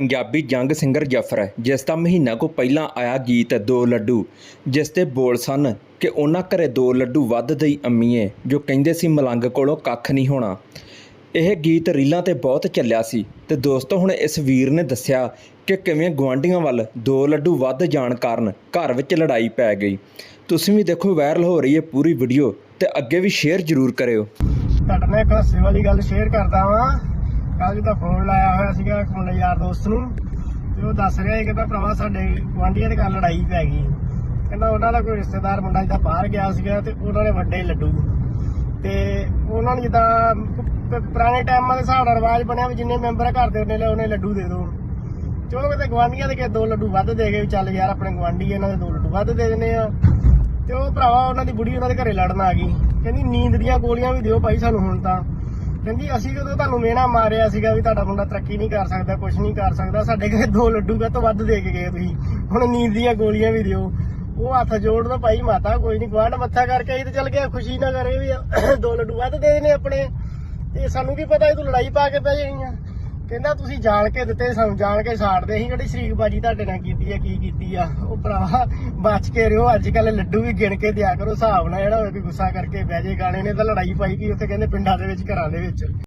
ਪੰਜਾਬੀ ਜੰਗ ਸਿੰਗਰ ਜਫਰ ਜਿਸ ਦਾ ਮਹੀਨਾ ਕੋ ਪਹਿਲਾਂ ਆਇਆ ਗੀਤ ਦੋ ਲੱਡੂ, ਜਿਸ 'ਤੇ ਬੋਲ ਸਨ ਕਿ ਉਹਨਾਂ ਘਰੇ ਦੋ ਲੱਡੂ ਵੱਧ ਦਈ ਅੰਮੀਏ ਜੋ ਕਹਿੰਦੇ ਸੀ ਮਲੰਗ ਕੋਲੋਂ ਕੱਖ ਨਹੀਂ ਹੋਣਾ। ਇਹ ਗੀਤ ਰੀਲਾਂ ਤੇ ਬਹੁਤ ਚੱਲਿਆ ਸੀ ਤੇ ਦੋਸਤੋ ਹੁਣ ਇਸ ਵੀਰ ਨੇ ਦੱਸਿਆ ਕਿ ਕਿਵੇਂ ਗੁਆਂਢੀਆਂ ਵੱਲ ਦੋ ਲੱਡੂ ਵੱਧ ਜਾਣ ਕਾਰਨ ਘਰ ਵਿੱਚ ਲੜਾਈ ਪੈ ਗਈ। ਤੁਸੀਂ ਵੀ ਦੇਖੋ ਵਾਇਰਲ ਹੋ ਰਹੀ ਹੈ ਪੂਰੀ ਵੀਡੀਓ ਤੇ ਅੱਗੇ ਵੀ ਸ਼ੇਅਰ ਜ਼ਰੂਰ ਕਰਿਓ। ਤੁਹਾਡੇ ਨਾਲ ਇੱਕ ਹਾਸੇ ਵਾਲੀ ਗੱਲ ਸ਼ੇਅਰ ਕਰਦਾ ਵਾਂ। ਕੱਲ ਦਾ ਫੋਨ ਲਾਇਆ ਹੋਇਆ ਸੀਗਾ ਇੱਕ ਮੁੰਡੇ ਯਾਰ ਦੋਸਤ ਨੂੰ ਤੇ ਉਹ ਦੱਸ ਰਿਹਾ ਸੀ ਕਹਿੰਦਾ ਭਰਾਵਾ ਸਾਡੇ ਗੁਆਂਢੀਆਂ ਦੇ ਘਰ ਲੜਾਈ ਪੈ ਗਈ। ਕਹਿੰਦਾ ਉਹਨਾਂ ਦਾ ਕੋਈ ਰਿਸ਼ਤੇਦਾਰ ਮੁੰਡਾ ਜਿੱਦਾਂ ਬਾਹਰ ਗਿਆ ਸੀਗਾ ਤੇ ਉਹਨਾਂ ਨੇ ਵੱਡੇ ਲੱਡੂ। ਤੇ ਉਹਨਾਂ ਨੇ ਜਿੱਦਾਂ ਪੁਰਾਣੇ ਟਾਈਮਾਂ ਦੇ ਹਿਸਾਬ ਨਾਲ ਰਿਵਾਜ ਬਣਿਆ ਵੀ ਜਿੰਨੇ ਮੈਂਬਰ ਘਰ ਦੇ ਉਹਨੇ ਉਹਨੇ ਲੱਡੂ ਦੇ ਦਿਓ ਚਲੋ ਕਿਤੇ ਗਵਾਂਢੀਆਂ ਦੇ ਕੇ ਦੋ ਲੱਡੂ ਵੱਧ ਦੇ ਗਏ ਵੀ ਚੱਲ ਯਾਰ ਆਪਣੇ ਗਵਾਂਢੀ ਇਹਨਾਂ ਦੇ ਦੋ ਲੱਡੂ ਵੱਧ ਦੇ ਦਿੰਦੇ ਆ। ਤੇ ਉਹ ਭਰਾਵਾ ਉਹਨਾਂ ਦੀ ਬੁੜੀ ਉਹਨਾਂ ਦੇ ਘਰੇ ਲੜਨ ਆ ਗਈ। ਕਹਿੰਦੀ ਨੀਂਦ ਦੀਆਂ ਗੋਲੀਆਂ ਵੀ ਦਿਓ ਭਾਈ ਸਾਨੂੰ ਹੁਣ ਤਾਂ। ਕਹਿੰਦੀ ਅਸੀਂ ਕਦੋਂ ਤੁਹਾਨੂੰ ਮੇਣਾ ਮਾਰਿਆ ਸੀਗਾ ਵੀ ਤੁਹਾਡਾ ਮੁੰਡਾ ਤਰੱਕੀ ਨਹੀਂ ਕਰ ਸਕਦਾ ਕੁਝ ਨਹੀਂ ਕਰ ਸਕਦਾ, ਸਾਡੇ ਘਰੇ ਦੋ ਲੱਡੂ ਕਾ ਤੋਂ ਵੱਧ ਦੇ ਕੇ ਗਏ ਤੁਸੀਂ? ਹੁਣ ਨੀਂਦ ਦੀਆਂ ਗੋਲੀਆਂ ਵੀ ਦਿਓ। ਉਹ ਹੱਥ ਜੋੜ ਦੋ ਭਾਈ, ਮਾਤਾ ਕੋਈ ਨਹੀਂ ਗਵਾਂਢ ਮੱਥਾ ਕਰਕੇ ਆਈ ਤੇ ਚੱਲ ਗਿਆ ਖੁਸ਼ੀ ਨਾ ਕਰੇ ਵੀ ਦੋ ਲੱਡੂ ਵੱਧ ਦੇ ਦੇਣੇ ਆਪਣੇ। ਤੇ ਸਾਨੂੰ ਕੀ ਪਤਾ ਇਹ ਤੂੰ ਲੜਾਈ ਪਾ ਕੇ ਪੈ ਜਾਣੀ ਆ? ਕਹਿੰਦਾ ਤੁਸੀਂ ਜਾਣ ਕੇ ਦਿੱਤੇ, ਸਾਨੂੰ ਜਾਣ ਕੇ ਸਾੜਦੇ ਸੀ, ਜਿਹੜੀ ਸ਼ਰੀਕਬਾਜੀ ਤੁਹਾਡੇ ਨਾਲ ਕੀਤੀ ਆ ਕੀ ਕੀਤੀ ਆ? ਉਹ ਭਰਾਵਾ ਬਚ ਕੇ ਰਿਓ, ਅੱਜ ਕੱਲ ਲੱਡੂ ਵੀ ਗਿਣ ਕੇ ਦਿਆ ਕਰੋ, ਹਿਸਾਬ ਨਾਲ ਜਿਹੜਾ ਹੋਵੇ ਵੀ ਗੁੱਸਾ ਕਰਕੇ ਬਹਿ ਜੇ, ਗਾਣੇ ਨੇ ਤਾਂ ਲੜਾਈ ਪਾਈ ਕੀ ਉੱਥੇ ਕਹਿੰਦੇ ਪਿੰਡਾਂ ਦੇ ਵਿੱਚ, ਘਰਾਂ ਦੇ ਵਿੱਚ।